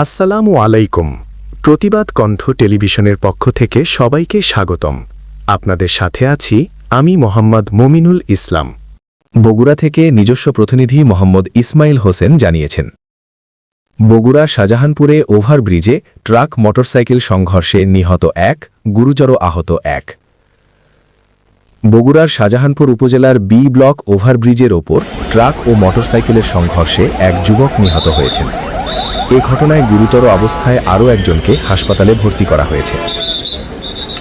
আসসালামু আলাইকুম। প্রতিবাদ কণ্ঠ টেলিভিশনের পক্ষ থেকে সবাইকে স্বাগতম। আপনাদের সাথে আছি আমি মোহাম্মদ মমিনুল ইসলাম। বগুড়া থেকে নিজস্ব প্রতিনিধি মোহাম্মদ ইসমাইল হোসেন জানিয়েছেন। বগুড়া শাহজাহানপুরে ওভারব্রিজে ট্রাক মোটরসাইকেল সংঘর্ষে নিহত এক, গুরুতর আহত এক। বগুড়ার শাহজাহানপুর উপজেলার বি ব্লক ওভারব্রিজের ওপর ট্রাক ও মোটরসাইকেলের সংঘর্ষে এক যুবক নিহত হয়েছেন। এ ঘটনায় গুরুতর অবস্থায় আরও একজনকে হাসপাতালে ভর্তি করা হয়েছে।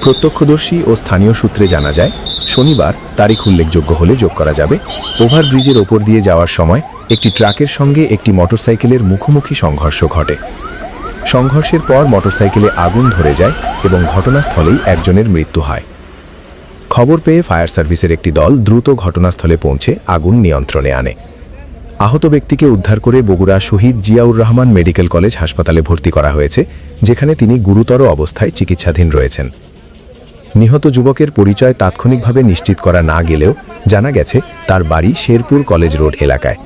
প্রত্যক্ষদর্শী ও স্থানীয় সূত্রে জানা যায়, শনিবার তারিখ উল্লেখযোগ্য হলে যোগ করা যাবে। ওভারব্রিজের ওপর দিয়ে যাওয়ার সময় একটি ট্রাকের সঙ্গে একটি মোটরসাইকেলের মুখোমুখি সংঘর্ষ ঘটে। সংঘর্ষের পর মোটরসাইকেলে আগুন ধরে যায় এবং ঘটনাস্থলেই একজনের মৃত্যু হয়। খবর পেয়ে ফায়ার সার্ভিসের একটি দল দ্রুত ঘটনাস্থলে পৌঁছে আগুন নিয়ন্ত্রণে আনে। আহত ব্যক্তিকে উদ্ধার করে বগুড়া শহীদ জিয়াউর রহমান মেডিকেল কলেজ হাসপাতালে ভর্তি করা হয়েছে, যেখানে তিনি গুরুতর অবস্থায় চিকিৎসাধীন রয়েছেন। নিহত যুবকের পরিচয় তাৎক্ষণিকভাবে নিশ্চিত করা না গেলেও জানা গেছে, তার বাড়ি শেরপুর কলেজ রোড এলাকায়।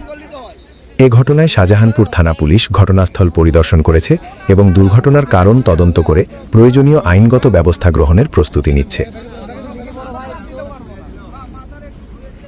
এ ঘটনায় শাহজাহানপুর থানা পুলিশ ঘটনাস্থল পরিদর্শন করেছে এবং দুর্ঘটনার কারণ তদন্ত করে প্রয়োজনীয় আইনগত ব্যবস্থা গ্রহণের প্রস্তুতি নিচ্ছে।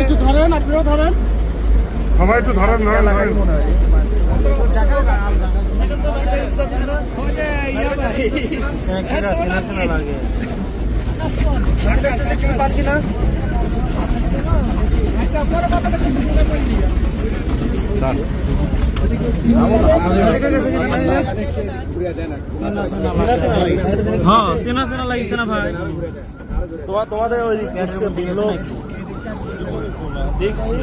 একটু ধরেন আপনিও ধরেন। সবাই একটু ধরেন ধরেন ধরেন। হ্যাঁ চেনা চেনা লাগছে না ভাই তোমাদের ওই দেখছি